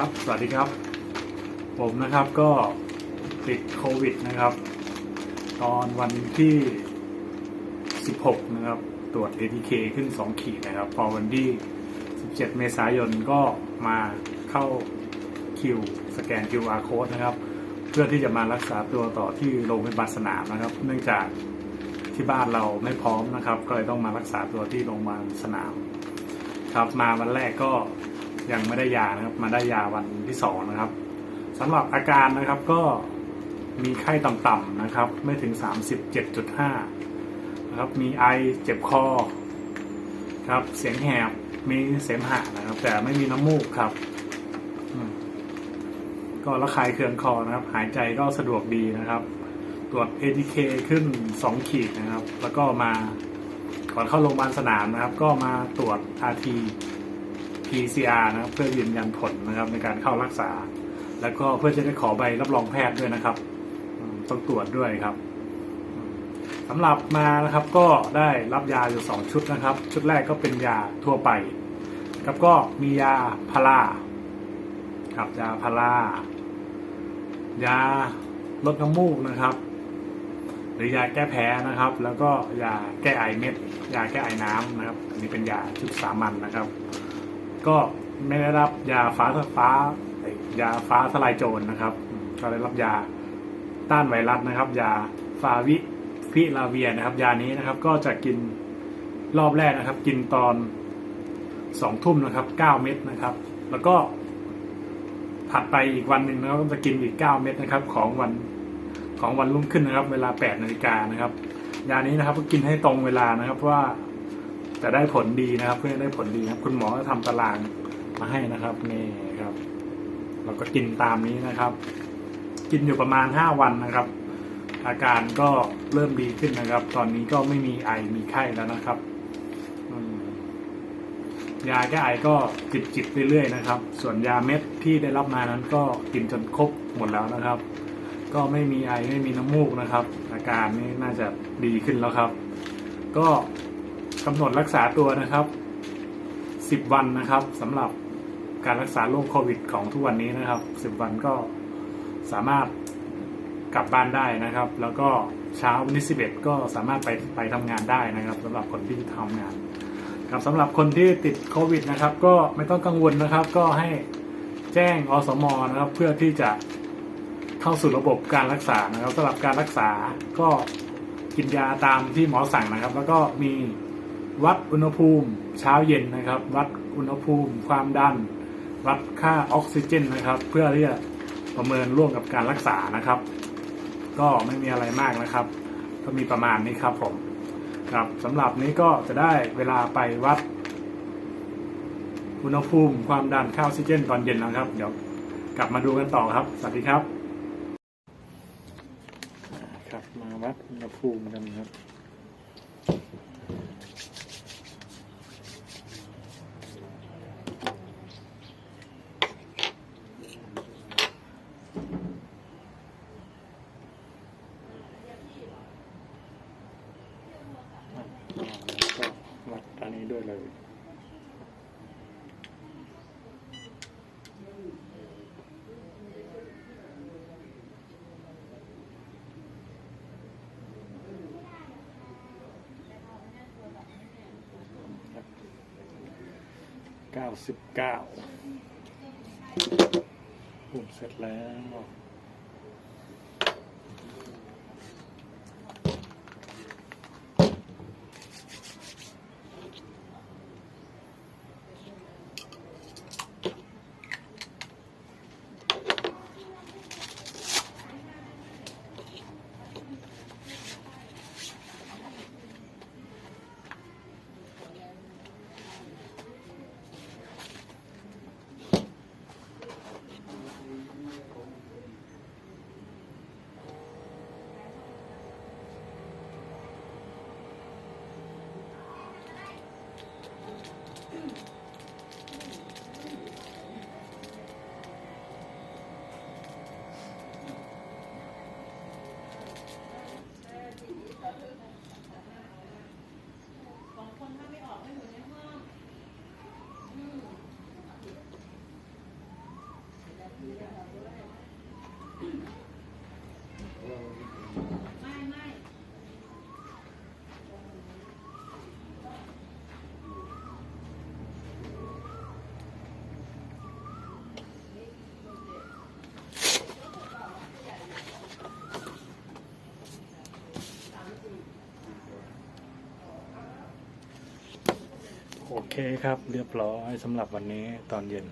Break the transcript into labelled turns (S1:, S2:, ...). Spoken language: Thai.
S1: ครับ สวัสดีครับ ผมนะครับก็ติดโควิดนะครับ ตอนวันที่ 16 นะครับ ตรวจ ATK ขึ้น 2 ขีดนะครับ พอวันที่ 17 เมษายนก็มาเข้าคิวสแกน QR code นะครับ เพื่อที่จะมารักษาตัวต่อที่โรงพยาบาลสนามนะครับ เนื่องจากที่บ้านเราไม่พร้อมนะครับ ก็เลยต้องมารักษาตัวที่โรงพยาบาลสนาม ครับมาวันแรกก็ ยังไม่ได้ยานะครับ มาได้ยาวันที่สองนะครับสำหรับอาการนะครับก็มีไข้ต่ำๆนะครับ ไม่ถึง 37.5นะครับ มีไอเจ็บคอครับ เสียงแหบมีเสมหะนะครับ แต่ไม่มีน้ำมูกครับ ก็ระคายเคืองคอนะครับ หายใจก็สะดวกดีนะครับ ตรวจ ATK ขึ้น 2 ขีดนะครับ แล้วก็มาก่อนเข้าโรงพยาบาลสนามนะครับ ก็มาตรวจ RT PCR นะครับเพื่อยืนยันผลนะครับในการเข้ารักษา แล้วก็เพื่อจะได้ขอใบรับรองแพทย์ด้วยนะครับต้องตรวจด้วยครับสำหรับมานะครับก็ได้รับยาอยู่ 2 ชุดนะครับ ชุดแรกก็เป็นยาทั่วไปครับก็มียาพาราครับยาพารายาลดน้ำมูกนะครับ หรือยาแก้แพ้นะครับ แล้วก็ยาแก้ไอเม็ดยาแก้ไอน้ำนะครับ อันนี้เป็นยาชุดสามัญนะครับ ก็ไม่ได้รับยาฟ้าฟ้ายาฟ้าทลายโจรนะครับ ก็ได้รับยาต้านไวรัสนะครับ ยาฟาวิพิลาเวียนะครับ ยานี้นะครับ ก็จะกินรอบแรกนะครับ กินตอนสองทุ่มนะครับเก้าเม็ดนะครับ แล้วก็ถัดไปอีกวันหนึ่งนะครับก็จะกินอีกเก้าเม็ดนะครับ ของวันของวันรุ่งขึ้นนะครับ เวลา8นาฬิกานะครับ ยานี้นะครับก็กินให้ตรงเวลานะครับว่า จะได้ผลดีนะครับเพื่อได้ผลดีครับ คุณหมอก็ทำตารางมาให้นะครับนี่ครับ เราก็กินตามนี้นะครับ กินอยู่ประมาณ5วันนะครับ อาการก็เริ่มดีขึ้นนะครับ ตอนนี้ก็ไม่มีไอมีไข้แล้วนะครับยาแก้ไอก็จิบจิบเรื่อยๆนะครับ ส่วนยาเม็ดที่ได้รับมานั้นก็กินจนครบหมดแล้วนะครับ ก็ไม่มีไอไม่มีน้ำมูกนะครับ อาการนี่น่าจะดีขึ้นแล้วครับ ก็ กำหนดรักษาตัวนะครับ 10 วันนะครับสำหรับการรักษาโรคโควิด ของทุกวันนี้นะครับ 10 วันก็สามารถกลับบ้านได้นะครับ แล้วก็เช้าวันที่11 ก็สามารถไปไปทำงานได้นะครับสำหรับคนที่ทำงานครับสำหรับคนที่ติดโควิดนะครับ ก็ไม่ต้องกังวลนะครับ ก็ให้แจ้งอสมนะครับ เพื่อที่จะเข้าสู่ระบบการรักษานะครับสำหรับการรักษาก็กินยาตามที่หมอสั่งนะครับ แล้วก็มี วัดอุณหภูมิเช้าเย็นนะครับ วัดอุณหภูมิความดัน วัดค่าออกซิเจนนะครับ เพื่อที่จะประเมินร่วมกับการรักษานะครับ ก็ไม่มีอะไรมากนะครับ ก็มีประมาณนี้ครับผมครับสำหรับนี้ก็จะได้เวลาไปวัด อุณหภูมิความดันค่าออกซิเจนตอนเย็นนะครับ เดี๋ยวกลับมาดูกันต่อครับ สวัสดีครับ ครับมาวัดอุณหภูมิกันครับ ก็วัดอันนี้ ด้วยเลยเก้าสิบเก้าปุ่มเสร็จแล้ว โอเคครับเรียบร้อยสำหรับวันนี้ตอนเย็น